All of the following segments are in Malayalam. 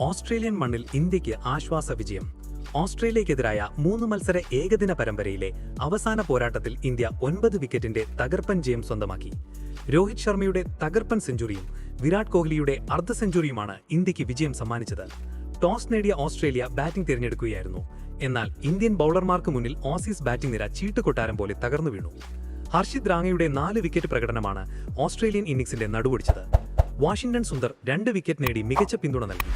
ഓസ്ട്രേലിയൻ മണ്ണിൽ ഇന്ത്യയ്ക്ക് ആശ്വാസ വിജയം. ഓസ്ട്രേലിയക്കെതിരായ മൂന്ന് മത്സര ഏകദിന പരമ്പരയിലെ അവസാന പോരാട്ടത്തിൽ ഇന്ത്യ ഒൻപത് വിക്കറ്റിന്റെ തകർപ്പൻ ജയം സ്വന്തമാക്കി. രോഹിത് ശർമ്മയുടെ തകർപ്പൻ സെഞ്ചുറിയും വിരാട് കോഹ്ലിയുടെ അർദ്ധ സെഞ്ചുറിയുമാണ് ഇന്ത്യയ്ക്ക് വിജയം സമ്മാനിച്ചത്. ടോസ് നേടിയ ഓസ്ട്രേലിയ ബാറ്റിംഗ് തിരഞ്ഞെടുക്കുകയായിരുന്നു. എന്നാൽ ഇന്ത്യൻ ബൌളർമാർക്ക് മുന്നിൽ ഓസീസ് ബാറ്റിംഗ് നിര ചീട്ടുകൊട്ടാരം പോലെ തകർന്നു വീണു. ഹർഷിത് റാങ്ങയുടെ നാല് വിക്കറ്റ് പ്രകടനമാണ് ഓസ്ട്രേലിയൻ ഇന്നിംഗ്സിന്റെ നടുവൊടിച്ചത്. വാഷിംഗ്ടൺ സുന്ദർ രണ്ട് വിക്കറ്റ് നേടി മികച്ച പിന്തുണ നൽകി.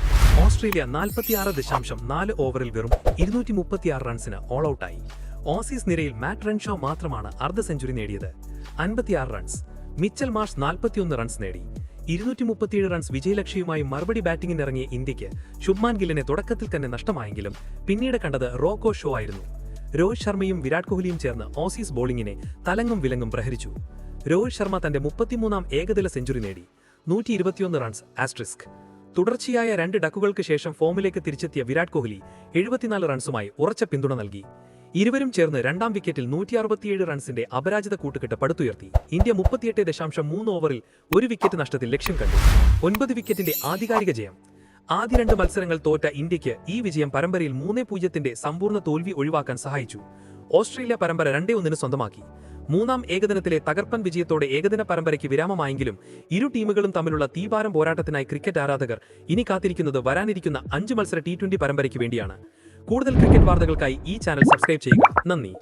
ഓസ്ട്രേലിയ നാൽപ്പത്തിയാറ് ദശാംശം നാല് ഓവറിൽ വെറും ഇരുന്നൂറ്റി മുപ്പത്തിയാറ് റൺസിന് ഓൾ ഔട്ടായി ഓസീസ് നിരയിൽ മാറ്റ് റൺഷോ മാത്രമാണ് അർദ്ധ സെഞ്ചുറി നേടിയത്. അൻപത്തിയാറ് റൺസ്. മിച്ചൽ മാർഷ് നാൽപ്പത്തിയൊന്ന് റൺസ് നേടി. ഇരുന്നൂറ്റി മുപ്പത്തിയേഴ് റൺസ് വിജയലക്ഷ്യവുമായി മറുപടി ബാറ്റിംഗിനിറങ്ങിയ ഇന്ത്യയ്ക്ക് ശുഭ്മാൻ ഗില്ലിനെ തുടക്കത്തിൽ തന്നെ നഷ്ടമായെങ്കിലും പിന്നീട് കണ്ടത് റോക്കോ ഷോ ആയിരുന്നു. രോഹിത് ശർമ്മയും വിരാട് കോഹ്ലിയും ചേർന്ന് ഓസീസ് ബോളിംഗിനെ തലങ്ങും വിലങ്ങും പ്രഹരിച്ചു. രോഹിത് ശർമ്മ തന്റെ മുപ്പത്തിമൂന്നാം ഏകദിന സെഞ്ചുറി നേടി. നൂറ്റി ഇരുപത്തിയൊന്ന് റൺസ് ആസ്ട്രിസ്ക്. തുടർച്ചയായ രണ്ട് ഡക്കുകൾക്ക് ശേഷം ഫോമിലേക്ക് തിരിച്ചെത്തിയ വിരാട് കോഹ്ലി എഴുപത്തിനാല് റൺസുമായി ഉറച്ച പിന്തുണ നൽകി. ഇരുവരും ചേർന്ന് രണ്ടാം വിക്കറ്റിൽ നൂറ്റി അറുപത്തിയേഴ് റൺസിന്റെ അപരാജിത കൂട്ടുകെട്ട് പടുത്തുയർത്തി. ഇന്ത്യ മുപ്പത്തിയെട്ട് ദശാംശം മൂന്ന് ഓവറിൽ ഒരു വിക്കറ്റ് നഷ്ടത്തിൽ ലക്ഷ്യം കണ്ടു. ഒൻപത് വിക്കറ്റിന്റെ ആധികാരിക ജയം. ആദ്യ രണ്ട് മത്സരങ്ങൾ തോറ്റ ഇന്ത്യയ്ക്ക് ഈ വിജയം പരമ്പരയിൽ മൂന്നേ പൂജ്യത്തിന്റെ സമ്പൂർണ തോൽവി ഒഴിവാക്കാൻ സഹായിച്ചു. ഓസ്ട്രേലിയ പരമ്പര രണ്ടേ ഒന്നിന് സ്വന്തമാക്കി. മൂന്നാം ഏകദിനത്തിലെ തകർപ്പൻ വിജയത്തോടെ ഏകദിന പരമ്പരയ്ക്ക് വിരാമമായെങ്കിലും ഇരു ടീമുകളും തമ്മിലുള്ള തീപാരം പോരാട്ടത്തിനായി ക്രിക്കറ്റ് ആരാധകർ ഇനി കാത്തിരിക്കുന്നത് വരാനിരിക്കുന്ന അഞ്ച് മത്സര ടി പരമ്പരയ്ക്ക് വേണ്ടിയാണ്. കൂടുതൽ ക്രിക്കറ്റ് വാർത്തകൾക്കായി ഈ ചാനൽ സബ്സ്ക്രൈബ് ചെയ്യുക. നന്ദി.